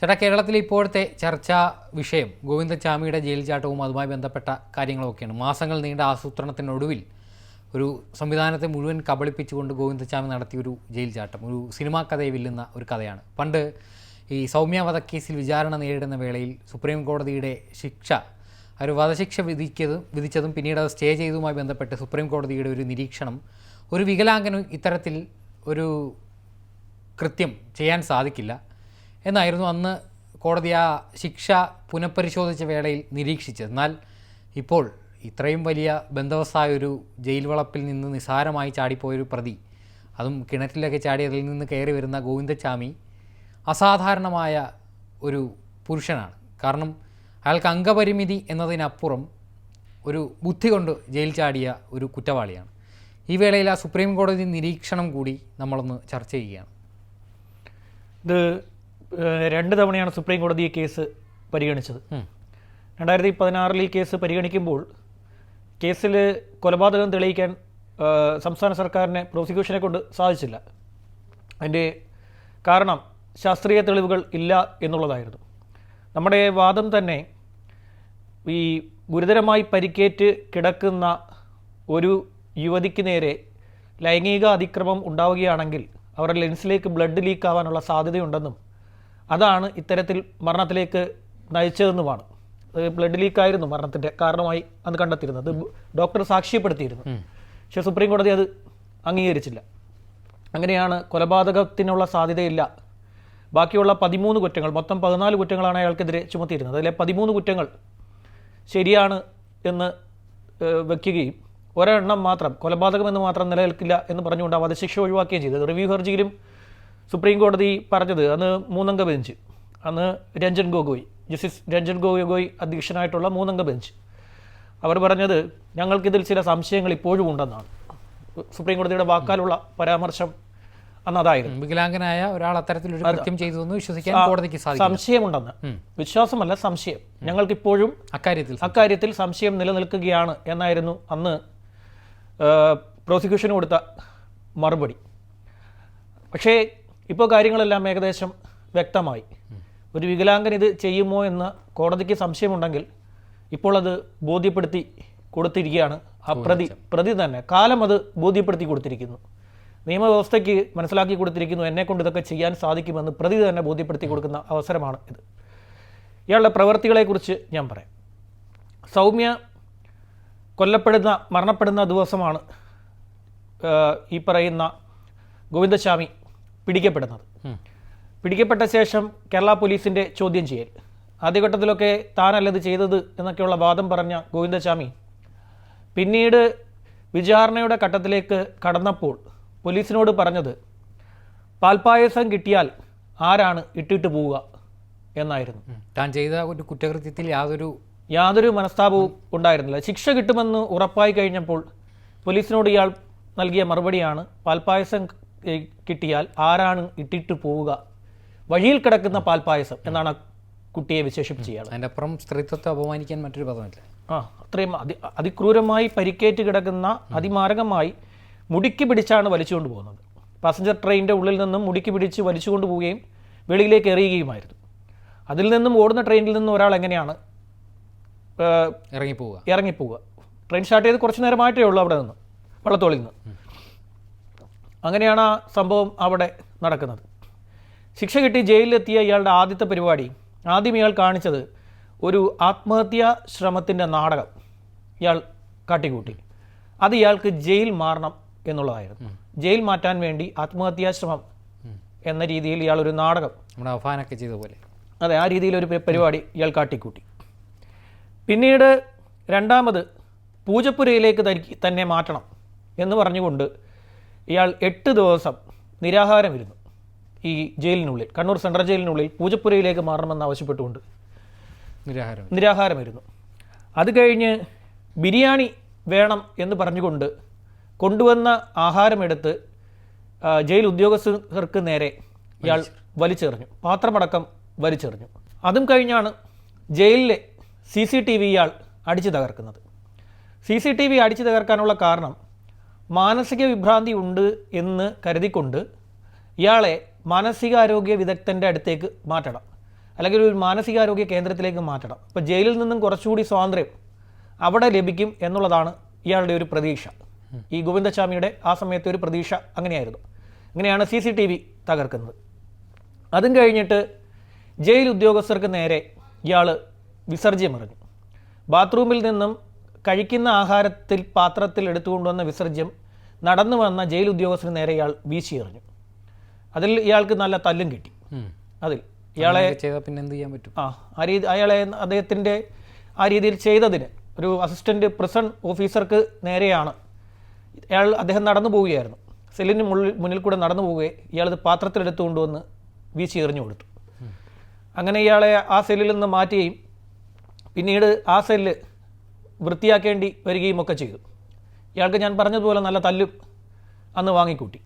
ചേട്ടാ കേരളത്തിൽ ഇപ്പോഴത്തെ ചർച്ചാ വിഷയം ഗോവിന്ദചാമിയുടെ ജയിൽ ചാട്ടവും അതുമായി ബന്ധപ്പെട്ട കാര്യങ്ങളൊക്കെയാണ്. മാസങ്ങൾ നീണ്ട ആസൂത്രണത്തിനൊടുവിൽ ഒരു സംവിധാനത്തെ മുഴുവൻ കബളിപ്പിച്ചുകൊണ്ട് ഗോവിന്ദചാമി നടത്തിയ ഒരു ജയിൽ ചാട്ടം ഒരു സിനിമാ കഥയെ വില്ലുന്ന ഒരു കഥയാണ്. പണ്ട് ഈ സൗമ്യ വധക്കേസിൽ വിചാരണ നേരിടുന്ന വേളയിൽ സുപ്രീം കോടതിയുടെ ശിക്ഷ ഒരു വധശിക്ഷ വിധിക്കതും വിധിച്ചതും പിന്നീട് അത് സ്റ്റേ ചെയ്തതുമായി ബന്ധപ്പെട്ട് സുപ്രീം കോടതിയുടെ ഒരു നിരീക്ഷണം ഒരു വികലാംഗനും ഇത്തരത്തിൽ ഒരു കൃത്യം ചെയ്യാൻ സാധിക്കില്ല. എന്നായിരുന്നു അന്ന് കോടതി ആ ശിക്ഷ പുനഃപരിശോധിച്ച വേളയിൽ നിരീക്ഷിച്ചത്. എന്നാൽ ഇപ്പോൾ ഇത്രയും വലിയ ബന്ധവസ്ഥായ ഒരു ജയിൽ വളപ്പിൽ നിന്ന് നിസാരമായി ചാടിപ്പോയൊരു പ്രതി അതും കിണറ്റിലൊക്കെ ചാടി അതിൽ നിന്ന് കയറി വരുന്ന ഗോവിന്ദച്ചാമി അസാധാരണമായ ഒരു പുരുഷനാണ്. കാരണം അയാൾക്ക് അംഗപരിമിതി എന്നതിനപ്പുറം ഒരു ബുദ്ധി കൊണ്ട് ജയിൽ ചാടിയ ഒരു കുറ്റവാളിയാണ്. ഈ വേളയിൽ ആ സുപ്രീം കോടതി നിരീക്ഷണം കൂടി നമ്മളൊന്ന് ചർച്ച ചെയ്യുകയാണ്. ഇത് രണ്ട് തവണയാണ് സുപ്രീം കോടതി ഈ കേസ് പരിഗണിച്ചത്. രണ്ടായിരത്തി പതിനാറിൽ ഈ കേസ് പരിഗണിക്കുമ്പോൾ കേസിൽ കൊലപാതകം തെളിയിക്കാൻ സംസ്ഥാന സർക്കാരിനെ പ്രോസിക്യൂഷനെ കൊണ്ട് സാധിച്ചില്ല. അതിന്റെ കാരണം ശാസ്ത്രീയ തെളിവുകൾ ഇല്ല എന്നുള്ളതായിരുന്നു. നമ്മുടെ വാദം തന്നെ ഈ ഗുരുതരമായി പരിക്കേറ്റ് കിടക്കുന്ന ഒരു യുവതിക്ക് നേരെ ലൈംഗിക അതിക്രമം ഉണ്ടാവുകയാണെങ്കിൽ അവരുടെ ലെൻസിലേക്ക് ബ്ലഡ് ലീക്ക് ആവാനുള്ള സാധ്യതയുണ്ടെന്നും അതാണ് ഇത്തരത്തിൽ മരണത്തിലേക്ക് നയിച്ചതെന്നുമാണ്. ബ്ലഡ് ലീക്ക് ആയിരുന്നു മരണത്തിന്റെ കാരണമായി അന്ന് കണ്ടെത്തിയിരുന്നത്. അത് ഡോക്ടർ സാക്ഷ്യപ്പെടുത്തിയിരുന്നു. പക്ഷേ സുപ്രീം കോടതി അത് അംഗീകരിച്ചില്ല. അങ്ങനെയാണ് കൊലപാതകത്തിനുള്ള സാധ്യതയില്ല. ബാക്കിയുള്ള പതിമൂന്ന് കുറ്റങ്ങൾ മൊത്തം പതിനാല് കുറ്റങ്ങളാണ് അയാൾക്കെതിരെ ചുമത്തിയിരുന്നത്. അതിലെ പതിമൂന്ന് കുറ്റങ്ങൾ ശരിയാണ് എന്ന് വയ്ക്കുകയും ഒരെണ്ണം മാത്രം കൊലപാതകം എന്ന് മാത്രം നിലനിൽക്കില്ല എന്ന് പറഞ്ഞുകൊണ്ട് ആ വധശിക്ഷ ഒഴിവാക്കുകയും ചെയ്തത് റിവ്യൂ ഹർജിയിലും സുപ്രീം കോടതി പറഞ്ഞത് അന്ന് മൂന്നംഗ ബെഞ്ച്. അന്ന് രഞ്ജൻ ഗൊഗോയ് ജസ്റ്റിസ് രഞ്ജൻ ഗൊഗോയ് അധ്യക്ഷനായിട്ടുള്ള മൂന്നംഗ ബെഞ്ച്. അവർ പറഞ്ഞത് ഞങ്ങൾക്കിതിൽ ചില സംശയങ്ങൾ ഇപ്പോഴും ഉണ്ടെന്നാണ്. സുപ്രീം കോടതിയുടെ വാക്കാലുള്ള പരാമർശം അന്ന് അതായിരുന്നു. വികലാംഗനായ ഒരാൾ അത്തരത്തിലൊരു കൃത്യം ചെയ്തു എന്ന് വിശ്വസിക്കാൻ കോടതിക്ക് സംശയമുണ്ടെന്ന്. വിശ്വാസമല്ല സംശയം. ഞങ്ങൾക്കിപ്പോഴും അക്കാര്യത്തിൽ അക്കാര്യത്തിൽ സംശയം നിലനിൽക്കുകയാണ് എന്നായിരുന്നു അന്ന് പ്രോസിക്യൂഷന് കൊടുത്ത മറുപടി. പക്ഷേ ഇപ്പോൾ കാര്യങ്ങളെല്ലാം ഏകദേശം വ്യക്തമായി. ഒരു വികലാംഗൻ ഇത് ചെയ്യുമോ എന്ന് കോടതിക്ക് സംശയമുണ്ടെങ്കിൽ ഇപ്പോൾ അത് ബോധ്യപ്പെടുത്തി കൊടുത്തിരിക്കുകയാണ്. ആ പ്രതി പ്രതി തന്നെ. കാലം അത് ബോധ്യപ്പെടുത്തി കൊടുത്തിരിക്കുന്നു. നിയമവ്യവസ്ഥയ്ക്ക് മനസ്സിലാക്കി കൊടുത്തിരിക്കുന്നു. എന്നെ കൊണ്ട് ഇതൊക്കെ ചെയ്യാൻ സാധിക്കുമെന്ന് പ്രതി തന്നെ ബോധ്യപ്പെടുത്തി കൊടുക്കുന്ന അവസരമാണ് ഇത്. ഇയാളുടെ പ്രവൃത്തികളെക്കുറിച്ച് ഞാൻ പറയാം. സൗമ്യ കൊല്ലപ്പെടുന്ന മരണപ്പെടുന്ന ദിവസമാണ് ഈ പറയുന്ന ഗോവിന്ദസ്വാമി പിടിക്കപ്പെടുന്നത്. പിടിക്കപ്പെട്ട ശേഷം കേരള പോലീസിന്റെ ചോദ്യം ചെയ്യൽ. ആദ്യഘട്ടത്തിലൊക്കെ താനല്ലത് ചെയ്തത് എന്നൊക്കെയുള്ള വാദം പറഞ്ഞ ഗോവിന്ദസ്വാമി പിന്നീട് വിചാരണയുടെ ഘട്ടത്തിലേക്ക് കടന്നപ്പോൾ പോലീസിനോട് പറഞ്ഞത് പാൽപായസം കിട്ടിയാൽ ആരാണ് ഇട്ടിട്ട് പോവുക? എന്നായിരുന്നു. താൻ ചെയ്ത ഒരു കുറ്റകൃത്യത്തിൽ യാതൊരു യാതൊരു മനസ്താപവും ഉണ്ടായിരുന്നില്ല. ശിക്ഷ കിട്ടുമെന്ന് ഉറപ്പായി കഴിഞ്ഞപ്പോൾ പോലീസിനോട് ഇയാൾ നൽകിയ മറുപടിയാണ് പാൽപ്പായസം ഏഹ്, കിട്ടിയാൽ ആരാണ് ഇട്ടിട്ട് പോവുക? വഴിയിൽ കിടക്കുന്ന പാൽപ്പായസം എന്നാണ് കുട്ടിയെ വിശേഷിപ്പിച്ച് ഇയാൾ അതിന്റെ അപ്പുറം സ്ത്രീത്വത്തെ അപമാനിക്കാൻ മറ്റൊരു പദമില്ല. ആ അത്രയും അതി അതിക്രൂരമായി പരിക്കേറ്റ് കിടക്കുന്ന അതിമാരകമായി മുടിക്ക് പിടിച്ചാണ് വലിച്ചുകൊണ്ട് പോകുന്നത്. പാസഞ്ചർ ട്രെയിനിന്റെ ഉള്ളിൽ നിന്നും മുടിക്ക് പിടിച്ച് വലിച്ചുകൊണ്ട് പോവുകയും വെളിയിലേക്ക് എറിയുകയുമായിരുന്നു. അതിൽ നിന്നും ഓടുന്ന ട്രെയിനിൽ നിന്നും ഒരാൾ എങ്ങനെയാണ് ഇറങ്ങിപ്പോവുക. ഇറങ്ങിപ്പോവുക? ട്രെയിൻ സ്റ്റാർട്ട് ചെയ്ത് കുറച്ച് നേരമായിട്ടേ ഉള്ളൂ അവിടെ നിന്ന് വള്ളത്തോളിൽ നിന്ന്. അങ്ങനെയാണ് ആ സംഭവം അവിടെ നടക്കുന്നത്. ശിക്ഷ കിട്ടി ജയിലിലെത്തിയ ഇയാളുടെ ആദ്യത്തെ പരിപാടി ആദ്യം ഇയാൾ കാണിച്ചത് ഒരു ആത്മഹത്യാ ശ്രമത്തിന്റെ നാടകം ഇയാൾ കാട്ടിക്കൂട്ടി. അത് ഇയാൾക്ക് ജയിൽ മാറണം എന്നുള്ളതായിരുന്നു. ജയിൽ മാറ്റാൻ വേണ്ടി ആത്മഹത്യാ ശ്രമം എന്ന രീതിയിൽ ഇയാൾ ഒരു നാടകം. നമ്മുടെ ചെയ്ത പോലെ. അതെ ആ രീതിയിൽ ഒരു പരിപാടി ഇയാൾ കാട്ടിക്കൂട്ടി. പിന്നീട് രണ്ടാമത് പൂജപ്പുരയിലേക്ക് തന്നെ മാറ്റണം എന്ന് പറഞ്ഞുകൊണ്ട് ഇയാൾ എട്ട് ദിവസം നിരാഹാരം ഇരുന്നു ഈ ജയിലിനുള്ളിൽ കണ്ണൂർ സെൻട്രൽ ജയിലിനുള്ളിൽ പൂജപ്പുരയിലേക്ക് മാറണമെന്ന് ആവശ്യപ്പെട്ടുകൊണ്ട് നിരാഹാരം നിരാഹാരമായിരുന്നു അത് കഴിഞ്ഞ് ബിരിയാണി വേണം എന്ന് പറഞ്ഞുകൊണ്ട് കൊണ്ടുവന്ന ആഹാരമെടുത്ത് ജയിൽ ഉദ്യോഗസ്ഥർക്ക് നേരെ ഇയാൾ വലിച്ചെറിഞ്ഞു. പാത്രമടക്കം വലിച്ചെറിഞ്ഞു. അതും കഴിഞ്ഞാണ് ജയിലിലെ സി സി ടി വി ഇയാൾ അടിച്ചു തകർക്കുന്നത്. സി സി ടി വി അടിച്ചു തകർക്കാനുള്ള കാരണം മാനസിക വിഭ്രാന്തി ഉണ്ട് എന്ന് കരുതിക്കൊണ്ട് ഇയാളെ മാനസികാരോഗ്യ വിദഗ്ധന്റെ അടുത്തേക്ക് മാറ്റണം. അല്ലെങ്കിൽ ഒരു മാനസികാരോഗ്യ കേന്ദ്രത്തിലേക്ക് മാറ്റണം. അപ്പോൾ ജയിലിൽ നിന്നും കുറച്ചുകൂടി സ്വാതന്ത്ര്യം അവിടെ ലഭിക്കും എന്നുള്ളതാണ് ഇയാളുടെ ഒരു പ്രതീക്ഷ. ഈ ഗോവിന്ദസ്വാമിയുടെ ആ സമയത്തെ ഒരു പ്രതീക്ഷ അങ്ങനെയായിരുന്നു. അങ്ങനെയാണ് സി സി ടി വി തകർക്കുന്നത്. അതും കഴിഞ്ഞിട്ട് ജയിൽ ഉദ്യോഗസ്ഥർക്ക് നേരെ ഇയാൾ വിസർജ്യമെറിഞ്ഞു ബാത്റൂമിൽ നിന്നും കഴിക്കുന്ന ആഹാരത്തിൽ പാത്രത്തിൽ എടുത്തുകൊണ്ടുവന്ന വിസർജ്യം നടന്നു വന്ന ജയിൽ ഉദ്യോഗസ്ഥന് നേരെ ഇയാൾ വീശിയെറിഞ്ഞു അതിൽ ഇയാൾക്ക് നല്ല തല്ലും കിട്ടി. അതിൽ ഇയാളെ ചെയ്താൽ പിന്നെ എന്ത് ചെയ്യാൻ പറ്റും? ആ ആ രീതി അയാളെ അദ്ദേഹത്തിന്റെ ആ രീതിയിൽ ചെയ്തതിന് ഒരു അസിസ്റ്റന്റ് പ്രിസൺ ഓഫീസർക്ക് നേരെയാണ് ഇയാൾ അദ്ദേഹം നടന്നു പോവുകയായിരുന്നു. സെല്ലിന് മുള്ളിൽ മുന്നിൽ കൂടെ നടന്നു പോവുകയെ ഇയാളത് പാത്രത്തിലെടുത്തു കൊണ്ടുവന്ന് വീശി എറിഞ്ഞു കൊടുത്തു. അങ്ങനെ ഇയാളെ ആ സെല്ലിൽ നിന്ന് മാറ്റുകയും പിന്നീട് ആ സെല്ല് വൃത്തിയാക്കേണ്ടി വരികയും ഒക്കെ ചെയ്തു. ഇയാൾക്ക് ഞാൻ പറഞ്ഞതുപോലെ നല്ല തല്ലും അന്ന് വാങ്ങിക്കൂട്ടി.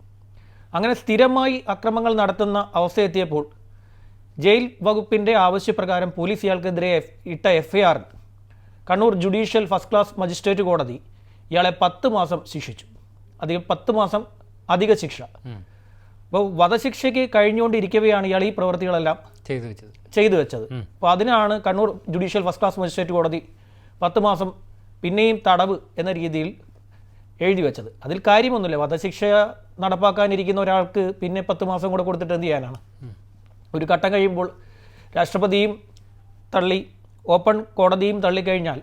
അങ്ങനെ സ്ഥിരമായി അക്രമങ്ങൾ നടത്തുന്ന അവസ്ഥയെത്തിയപ്പോൾ ജയിൽ വകുപ്പിന്റെ ആവശ്യപ്രകാരം പോലീസ് ഇയാൾക്കെതിരെ ഇട്ട എഫ് ഐ ആറിൽ Kannur judicial first class magistrate കോടതി ഇയാളെ പത്ത് മാസം ശിക്ഷിച്ചു. അധികം പത്ത് മാസം അധിക ശിക്ഷ. അപ്പോൾ വധശിക്ഷയ്ക്ക് കഴിഞ്ഞുകൊണ്ടിരിക്കവെയാണ് ഇയാൾ ഈ പ്രവൃത്തികളെല്ലാം ചെയ്തു വെച്ചത്. ചെയ്തു വെച്ചത്. അപ്പോൾ അതിനാണ് Kannur judicial first class magistrate കോടതി പത്ത് മാസം പിന്നെയും തടവ് എന്ന രീതിയിൽ എഴുതി വെച്ചത്. അതിൽ കാര്യമൊന്നുമില്ല. വധശിക്ഷ നടപ്പാക്കാനിരിക്കുന്ന ഒരാൾക്ക് പിന്നെ പത്ത് മാസം കൂടെ കൊടുത്തിട്ട് എന്ത് ചെയ്യാനാണ്? ഒരു ഘട്ടം കഴിയുമ്പോൾ രാഷ്ട്രപതിയും തള്ളി ഓപ്പൺ കോടതിയും തള്ളിക്കഴിഞ്ഞാൽ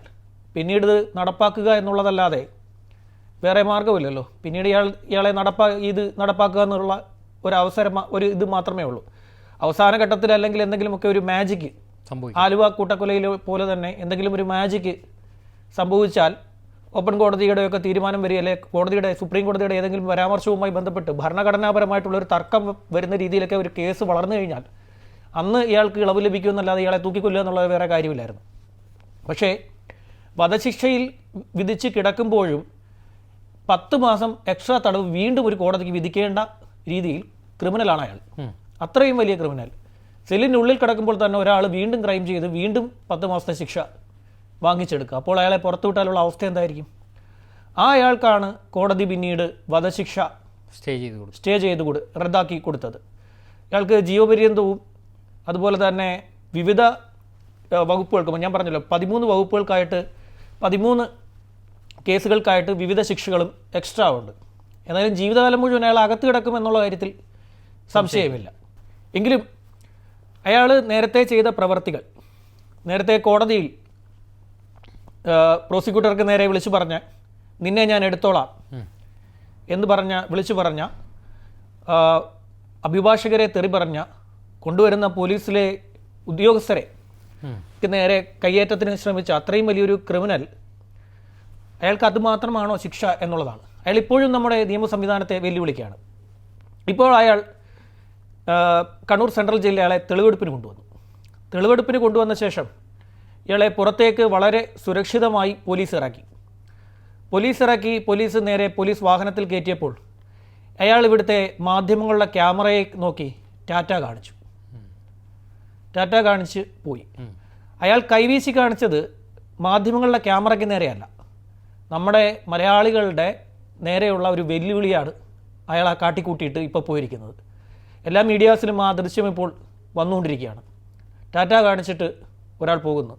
പിന്നീട് നടപ്പാക്കുക എന്നുള്ളതല്ലാതെ വേറെ മാർഗമില്ലല്ലോ. പിന്നീട് ഇയാൾ ഇയാളെ നടപ്പാ ഇത് നടപ്പാക്കുക എന്നുള്ള ഒരു അവസരം ഒരു ഇത് മാത്രമേ ഉള്ളൂ. അവസാന ഘട്ടത്തിൽ അല്ലെങ്കിൽ എന്തെങ്കിലുമൊക്കെ ഒരു മാജിക്ക് ആലുവ കൂട്ടക്കൊലയിൽ പോലെ തന്നെ എന്തെങ്കിലും ഒരു മാജിക് സംഭവിച്ചാൽ ഓപ്പൺ കോടതിയുടെയൊക്കെ തീരുമാനം വരിക അല്ലെ കോടതിയുടെ സുപ്രീം കോടതിയുടെ ഏതെങ്കിലും പരാമർശവുമായി ബന്ധപ്പെട്ട് ഭരണഘടനാപരമായിട്ടുള്ള ഒരു തർക്കം വരുന്ന രീതിയിലൊക്കെ ഒരു കേസ് വളർന്നു കഴിഞ്ഞാൽ അന്ന് ഇയാൾക്ക് ഇളവ് ലഭിക്കുമെന്നല്ലാതെ ഇയാളെ തൂക്കിക്കൊല്ലുക എന്നുള്ളത് വേറെ കാര്യമില്ലായിരുന്നു. പക്ഷേ വധശിക്ഷയിൽ വിധിച്ച് കിടക്കുമ്പോഴും പത്ത് മാസം എക്സ്ട്രാ തടവ് വീണ്ടും ഒരു കോടതിക്ക് വിധിക്കേണ്ട രീതിയിൽ ക്രിമിനലാണ് അയാൾ. അത്രയും വലിയ ക്രിമിനൽ സെല്ലിനുള്ളിൽ കിടക്കുമ്പോൾ തന്നെ ഒരാൾ വീണ്ടും ക്രൈം ചെയ്ത് വീണ്ടും പത്ത് മാസത്തെ ശിക്ഷ വാങ്ങിച്ചെടുക്കുക. അപ്പോൾ അയാളെ പുറത്തുവിട്ടാലുള്ള അവസ്ഥ എന്തായിരിക്കും? ആ അയാൾക്കാണ് കോടതി പിന്നീട് വധശിക്ഷ സ്റ്റേ ചെയ്ത് കൊടുത്തു സ്റ്റേ ചെയ്ത് കൊടു റദ്ദാക്കി കൊടുത്തത്. ഇയാൾക്ക് ജീവപര്യന്തവും അതുപോലെ തന്നെ വിവിധ വകുപ്പുകൾക്കും വകുപ്പുകൾക്ക് ഞാൻ പറഞ്ഞല്ലോ പതിമൂന്ന് വകുപ്പുകൾക്കായിട്ട് പതിമൂന്ന് കേസുകൾക്കായിട്ട് വിവിധ ശിക്ഷകളും എക്സ്ട്രാ ഉണ്ട്. ഏതായാലും ജീവിതകാലം മുഴുവൻ അയാൾ അകത്ത് കിടക്കും എന്നുള്ള കാര്യത്തിൽ സംശയമില്ല. എങ്കിലും അയാൾ നേരത്തെ ചെയ്ത പ്രവർത്തികൾ നേരത്തെ കോടതിയിൽ പ്രോസിക്യൂട്ടർക്ക് നേരെ വിളിച്ചു പറഞ്ഞ നിന്നെ ഞാൻ എടുത്തോളാം എന്ന് പറഞ്ഞ വിളിച്ചു പറഞ്ഞ അഭിഭാഷകരെ തെറി പറഞ്ഞ കൊണ്ടുവരുന്ന പോലീസിലെ ഉദ്യോഗസ്ഥരെ നേരെ കയ്യേറ്റത്തിന് ശ്രമിച്ച അത്രയും വലിയൊരു ക്രിമിനൽ അയാൾക്ക് അതുമാത്രമാണോ ശിക്ഷ എന്നുള്ളതാണ്. അയാൾ ഇപ്പോഴും നമ്മുടെ നിയമ സംവിധാനത്തെ വെല്ലുവിളിക്കുകയാണ്. ഇപ്പോൾ അയാൾ കണ്ണൂർ സെൻട്രൽ ജയിലിൽ അയാളെ തെളിവെടുപ്പിന് കൊണ്ടുവന്നു. തെളിവെടുപ്പിന് കൊണ്ടുവന്ന ശേഷം ഇയാളെ പുറത്തേക്ക് വളരെ സുരക്ഷിതമായി പോലീസ് ഇറക്കി. പോലീസ് ഇറക്കി പോലീസ് നേരെ പോലീസ് വാഹനത്തിൽ കയറ്റിയപ്പോൾ അയാൾ ഇവിടുത്തെ മാധ്യമങ്ങളുടെ ക്യാമറയെ നോക്കി ടാറ്റ കാണിച്ചു. ടാറ്റ കാണിച്ച് പോയി. അയാൾ കൈവീശി കാണിച്ചത് മാധ്യമങ്ങളുടെ ക്യാമറയ്ക്ക് നേരെയല്ല. നമ്മുടെ മലയാളികളുടെ നേരെയുള്ള ഒരു വെല്ലുവിളിയാണ് അയാൾ ആ കാട്ടിക്കൂട്ടിയിട്ട് ഇപ്പോൾ പോയിരിക്കുന്നത്. എല്ലാ മീഡിയാസിലും ആ ദൃശ്യം ഇപ്പോൾ വന്നുകൊണ്ടിരിക്കുകയാണ്. ടാറ്റ കാണിച്ചിട്ട് ഒരാൾ പോകുന്നു.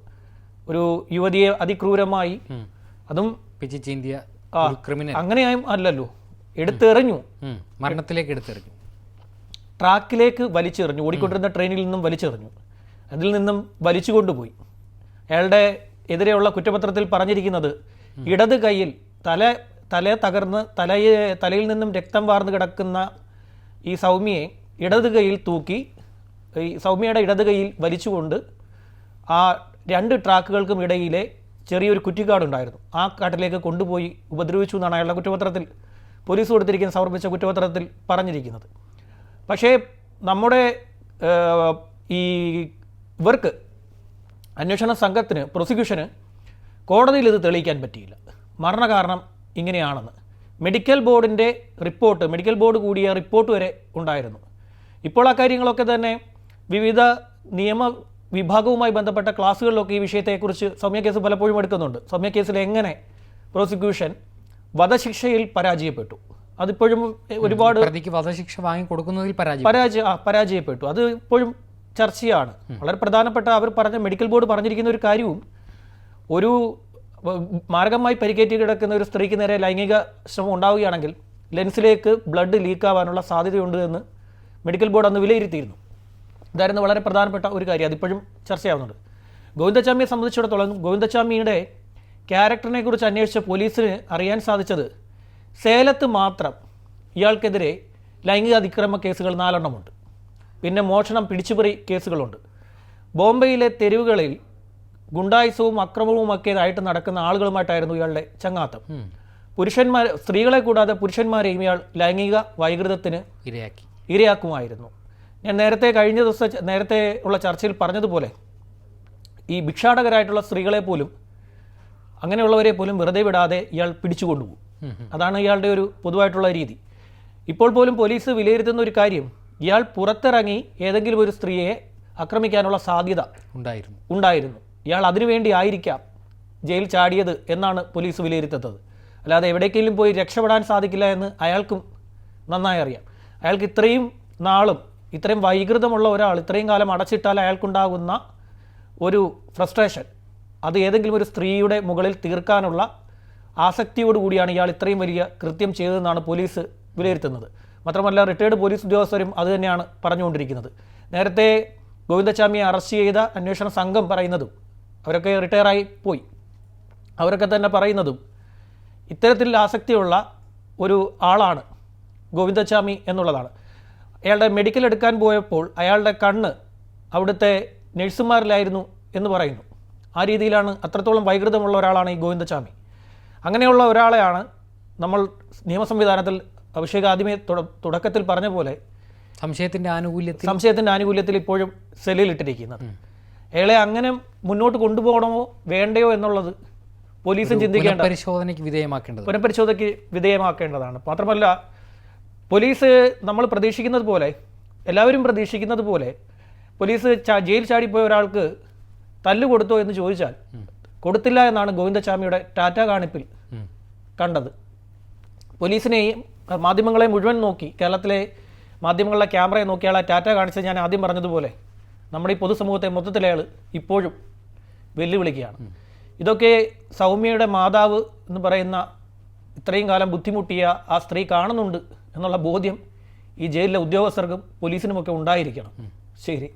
ഒരു യുവതിയെ അതിക്രൂരമായി. അതും അങ്ങനെയായും അല്ലല്ലോ. എടുത്തെറിഞ്ഞു. മരണത്തിലേക്ക് എടുത്തെറിഞ്ഞു. ട്രാക്കിലേക്ക് വലിച്ചെറിഞ്ഞു. ഓടിക്കൊണ്ടിരുന്ന ട്രെയിനിൽ നിന്നും വലിച്ചെറിഞ്ഞു. അതിൽ നിന്നും വലിച്ചു കൊണ്ടുപോയി. അയാളുടെ എതിരെയുള്ള കുറ്റപത്രത്തിൽ പറഞ്ഞിരിക്കുന്നത് ഇടത് കൈയിൽ തല തല തകർന്ന് തലയെ തലയിൽ നിന്നും രക്തം വാർന്നു കിടക്കുന്ന ഈ സൗമ്യയെ ഇടത് കൈയിൽ തൂക്കി ഈ സൗമ്യയുടെ ഇടത് കൈയിൽ വലിച്ചുകൊണ്ട് ആ രണ്ട് ട്രാക്കുകൾക്കും ഇടയിലെ ചെറിയൊരു കുറ്റിക്കാടുണ്ടായിരുന്നു ആ കാട്ടിലേക്ക് കൊണ്ടുപോയി ഉപദ്രവിച്ചു എന്നാണ് അയാളുടെ കുറ്റപത്രത്തിൽ പോലീസ് കൊടുത്തിരിക്കുന്ന സമർപ്പിച്ച കുറ്റപത്രത്തിൽ പറഞ്ഞിരിക്കുന്നത്. പക്ഷേ നമ്മുടെ ഈ ഇവർക്ക് അന്വേഷണ സംഘത്തിന് പ്രോസിക്യൂഷന് കോടതിയിൽ ഇത് തെളിയിക്കാൻ പറ്റിയില്ല. മരണകാരണം ഇങ്ങനെയാണെന്ന്. മെഡിക്കൽ ബോർഡിന്റെ റിപ്പോർട്ട് മെഡിക്കൽ ബോർഡ് കൂടിയ റിപ്പോർട്ട് വരെ ഉണ്ടായിരുന്നു. ഇപ്പോൾ ആ കാര്യങ്ങളൊക്കെ തന്നെ വിവിധ നിയമ വിഭാഗവുമായി ബന്ധപ്പെട്ട ക്ലാസ്സുകളിലൊക്കെ ഈ വിഷയത്തെക്കുറിച്ച് സൗമ്യ കേസ് പലപ്പോഴും എടുക്കുന്നുണ്ട്. സൗമ്യ കേസിൽ എങ്ങനെ പ്രോസിക്യൂഷൻ വധശിക്ഷയിൽ പരാജയപ്പെട്ടു? അതിപ്പോഴും ഒരുപാട് പ്രതിക്ക് വധശിക്ഷ വാങ്ങി കൊടുക്കുന്നതിൽ പരാജയം പരാജയ ആ, പരാജയപ്പെട്ടു. അത് ഇപ്പോഴും ചർച്ചയാണ്. വളരെ പ്രധാനപ്പെട്ട അവർ പറഞ്ഞ മെഡിക്കൽ ബോർഡ് പറഞ്ഞിരിക്കുന്ന ഒരു കാര്യവും ഒരു മാർഗമായി മാരകമായി പരിക്കേറ്റ് കിടക്കുന്ന ഒരു സ്ത്രീക്ക് നേരെ ലൈംഗിക ശ്രമം ഉണ്ടാവുകയാണെങ്കിൽ ലെൻസിലേക്ക് ബ്ലഡ് ലീക്കാവാനുള്ള സാധ്യതയുണ്ട് എന്ന് മെഡിക്കൽ ബോർഡ് അന്ന് വിലയിരുത്തിയിരുന്നു. ഇതായിരുന്നു വളരെ പ്രധാനപ്പെട്ട ഒരു കാര്യം. അതിപ്പോഴും ചർച്ചയാവുന്നുണ്ട്. ഗോവിന്ദച്ചാമിയെ സംബന്ധിച്ചിടത്തോളം ഗോവിന്ദച്ചാമിയുടെ ക്യാരക്ടറിനെ കുറിച്ച് അന്വേഷിച്ച പോലീസിന് അറിയാൻ സാധിച്ചത് സേലത്ത് മാത്രം ഇയാൾക്കെതിരെ ലൈംഗിക അതിക്രമ കേസുകൾ നാലെണ്ണമുണ്ട്. പിന്നെ മോഷണം പിടിച്ചുപറി കേസുകളുണ്ട്. ബോംബെയിലെ തെരുവുകളിൽ ഗുണ്ടായുസവും അക്രമവുമൊക്കെ ആയിട്ട് നടക്കുന്ന ആളുകളുമായിട്ടായിരുന്നു ഇയാളുടെ ചങ്ങാത്തം. പുരുഷന്മാർ സ്ത്രീകളെ കൂടാതെ പുരുഷന്മാരെയും ഇയാൾ ലൈംഗിക വൈകൃതത്തിന് ഇരയാക്കി. ഇരയാക്കുമായിരുന്നു. ഞാൻ നേരത്തെ കഴിഞ്ഞ ദിവസം നേരത്തെ ഉള്ള ചർച്ചയിൽ പറഞ്ഞതുപോലെ ഈ ഭിക്ഷാടകരായിട്ടുള്ള സ്ത്രീകളെ പോലും അങ്ങനെയുള്ളവരെ പോലും വെറുതെ വിടാതെ ഇയാൾ പിടിച്ചുകൊണ്ടുപോകും. അതാണ് ഇയാളുടെ ഒരു പൊതുവായിട്ടുള്ള രീതി. ഇപ്പോൾ പോലും പോലീസ് വിലയിരുത്തുന്ന ഒരു കാര്യം ഇയാൾ പുറത്തിറങ്ങി ഏതെങ്കിലും ഒരു സ്ത്രീയെ ആക്രമിക്കാനുള്ള സാധ്യത ഉണ്ടായിരുന്നു. ഉണ്ടായിരുന്നു. ഇയാൾ അതിനുവേണ്ടി ആയിരിക്കാം ജയിൽ ചാടിയത് എന്നാണ് പോലീസ് വിലയിരുത്തുന്നത്. അല്ലാതെ എവിടേക്കെങ്കിലും പോയി രക്ഷപ്പെടാൻ സാധിക്കില്ല എന്ന് അയാൾക്കും നന്നായി അറിയാം. അയാൾക്ക് ഇത്രയും നാളും ഇത്രയും വൈകൃതമുള്ള ഒരാൾ ഇത്രയും കാലം അടച്ചിട്ടാൽ അയാൾക്കുണ്ടാകുന്ന ഒരു ഫ്രസ്ട്രേഷൻ അത് ഏതെങ്കിലും ഒരു സ്ത്രീയുടെ മുകളിൽ തീർക്കാനുള്ള ആസക്തിയോടുകൂടിയാണ് ഇയാൾ ഇത്രയും വലിയ കൃത്യം ചെയ്തതെന്നാണ് പോലീസ് വിലയിരുത്തുന്നത്. മാത്രമല്ല റിട്ടയർഡ് പോലീസ് ഉദ്യോഗസ്ഥരും അത് തന്നെയാണ് പറഞ്ഞുകൊണ്ടിരിക്കുന്നത്. നേരത്തെ ഗോവിന്ദസ്വാമിയെ അറസ്റ്റ് ചെയ്ത അന്വേഷണ സംഘം പറയുന്നതും അവരൊക്കെ റിട്ടയറായി പോയി. അവരൊക്കെ തന്നെ പറയുന്നതും ഇത്തരത്തിൽ ആസക്തിയുള്ള ഒരു ആളാണ് ഗോവിന്ദച്ചാമി എന്നുള്ളതാണ്. അയാളുടെ മെഡിക്കൽ എടുക്കാൻ പോയപ്പോൾ അയാളുടെ കണ്ണ് അവിടുത്തെ നഴ്സുമാരിലായിരുന്നു എന്ന് പറയുന്നു. ആ രീതിയിലാണ് അത്രത്തോളം വൈകൃതമുള്ള ഒരാളാണ് ഈ ഗോവിന്ദച്ചാമി. അങ്ങനെയുള്ള ഒരാളെയാണ് നമ്മൾ നിയമ സംവിധാനത്തിൽ അഭിഷേക് ആദ്യമേ തുടക്കത്തിൽ പറഞ്ഞ പോലെ സംശയത്തിന്റെ ആനുകൂല്യത്തിൽ സംശയത്തിന്റെ ആനുകൂല്യത്തിൽ ഇപ്പോഴും സെല്ലിലിട്ടിരിക്കുന്നത് അയാളെ അങ്ങനെ മുന്നോട്ട് കൊണ്ടുപോകണമോ വേണ്ടയോ എന്നുള്ളത് പോലീസും ചിന്തിക്കേണ്ട പരിശോധനയ്ക്ക് വിധേയമാക്കേണ്ടത് പുനഃപരിശോധനയ്ക്ക് വിധേയമാക്കേണ്ടതാണ്. മാത്രമല്ല പോലീസ് നമ്മൾ പ്രതീക്ഷിക്കുന്നത് പോലെ എല്ലാവരും പ്രതീക്ഷിക്കുന്നത് പോലെ പോലീസ് ചാ- ജയിൽ ചാടിപ്പോയ ഒരാൾക്ക് തല്ല് കൊടുത്തോ എന്ന് ചോദിച്ചാൽ കൊടുത്തില്ല എന്നാണ് ഗോവിന്ദസ്വാമിയുടെ ടാറ്റ കാണിപ്പിൽ. കണ്ടത്. പോലീസിനെയും മാധ്യമങ്ങളെ മുഴുവൻ നോക്കി കേരളത്തിലെ മാധ്യമങ്ങളുടെ ക്യാമറയെ നോക്കിയാൽ ടാറ്റ കാണിച്ചത് ഞാൻ ആദ്യം പറഞ്ഞതുപോലെ നമ്മുടെ ഈ പൊതുസമൂഹത്തെ മൊത്തത്തിലയാൾ ഇപ്പോഴും വെല്ലുവിളിക്കുകയാണ്. ഇതൊക്കെ സൗമ്യയുടെ മാതാവ് എന്ന് പറയുന്ന ഇത്രയും കാലം ബുദ്ധിമുട്ടിയ ആ സ്ത്രീ കാണുന്നുണ്ട് എന്നുള്ള ബോധ്യം ഈ ജയിലിലെ ഉദ്യോഗസ്ഥർക്കും പോലീസിനുമൊക്കെ ഉണ്ടായിരിക്കണം. ശരി.